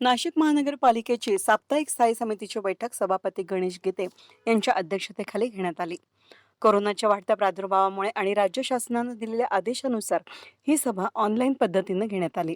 नाशिक महानगरपालिकेची साप्ताहिक स्थायी समितीची बैठक सभापती गणेश गीते यांच्या अध्यक्षतेखाली घेण्यात आली. कोरोनाच्या वाढत्या प्रादुर्भावामुळे आणि राज्य शासनानं दिलेल्या आदेशानुसार ही सभा ऑनलाईन पद्धतीनं घेण्यात आली.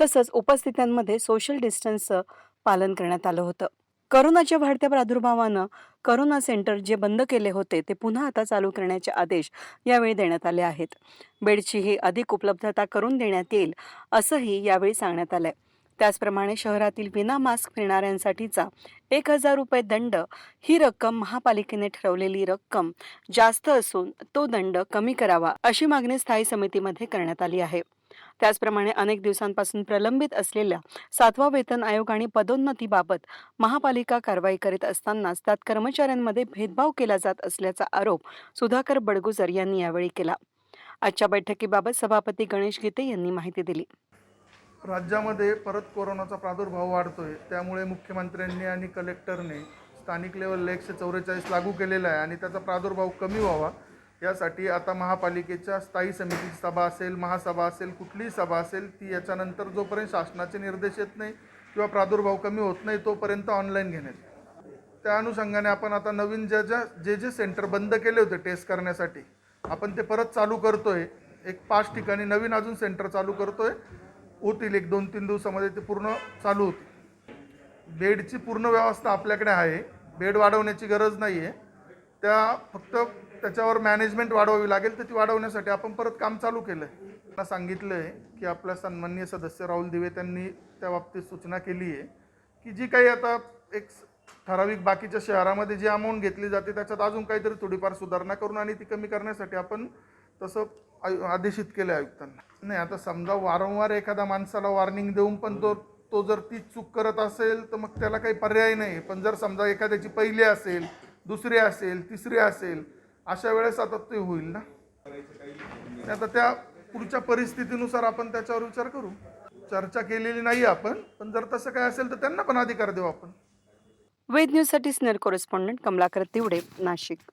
तसंच उपस्थितांमध्ये सोशल डिस्टन्सचं पालन करण्यात आलं होतं. करोनाच्या वाढत्या प्रादुर्भावानं करोना सेंटर जे बंद केले होते ते पुन्हा आता चालू करण्याचे आदेश यावेळी देण्यात आले आहेत. बेडचीही अधिक उपलब्धता करून देण्यात येईल असंही यावेळी सांगण्यात आलंय. त्याचप्रमाणे शहरातील विना मास्क फिरणाऱ्यांसाठीचा एक हजार रुपये दंड ही रक्कम महापालिकेने ठरवलेली रक्कम जास्त असून तो दंड कमी करावा अशी मागणी स्थायी समितीमध्ये करण्यात आली आहे. त्याचप्रमाणे अनेक दिवसांपासून प्रलंबित असलेल्या सातवा वेतन आयोग आणि पदोन्नतीबाबत महापालिका कारवाई करीत असतानाच त्यात कर्मचाऱ्यांमध्ये भेदभाव केला जात असल्याचा आरोप सुधाकर बडगुजर यांनी यावेळी केला. आजच्या बैठकीबाबत सभापती गणेश गीते यांनी माहिती दिली. राज्यामध्ये परत कोरोनाचा प्रादुर्भाव वाढतोय. त्यामुळे मुख्यमंत्र्यांनी आणि कलेक्टरने स्थानिक लेवलला एकशे चौवेचाळीस लागू केलेला आहे आणि त्याचा प्रादुर्भाव कमी व्हावा. यासाठी आता महापालिकेच्या स्थायी समितीची सभा असेल महासभा असेल कुठलीही सभा असेल ती याच्यानंतर जोपर्यंत शासनाचे निर्देश येत नाही किंवा प्रादुर्भाव कमी होत नाही तोपर्यंत ऑनलाईन घेण्यात त्या अनुषंगाने आपण आता नवीन ज्या ज्या जे जे सेंटर बंद केले होते टेस्ट करण्यासाठी आपण ते परत चालू करतोय. एक पाच ठिकाणी नवीन अजून सेंटर चालू करतोय. होतील. एक दोन तीन दिवसामध्ये ते पूर्ण चालू होतील. बेडची पूर्ण व्यवस्था आपल्याकडे आहे. बेड वाढवण्याची गरज नाही आहे त्या फक्त त्याच्यावर मॅनेजमेंट वाढवावी लागेल. तर ती वाढवण्यासाठी आपण परत काम चालू केलं आहे त्यांना सांगितलं आहे की आपल्या सन्माननीय सदस्य राहुल दिवे त्यांनी त्या बाबतीत सूचना केली आहे की जी काही आता एक ठराविक बाकीच्या शहरामध्ये जी अमाऊंट घेतली जाते त्याच्यात अजून काहीतरी थोडीफार सुधारणा करून आणि ती कमी करण्यासाठी आपण तसं आयु आदेशित केलं आयुक्तांना. नाही आता समजा वारंवार एखाद्या माणसाला वॉर्निंग देऊन पण तो तो जर ती चूक करत असेल तर मग त्याला काही पर्याय नाही. पण जर समजा एखाद्याची पहिली असेल दुसरी असेल तिसरी असेल अशा वेळेस आता ते होईल ना? आता त्या पुढच्या परिस्थितीनुसार आपण त्याच्यावर विचार करू. चर्चा केलेली नाही आपण पण जर तसं काय असेल तर त्यांना पण अधिकार देऊ आपण. वेद न्यूजसाठी सिनियर कॉरेस्पॉन्डंट कमलाकर तिवडे नाशिक.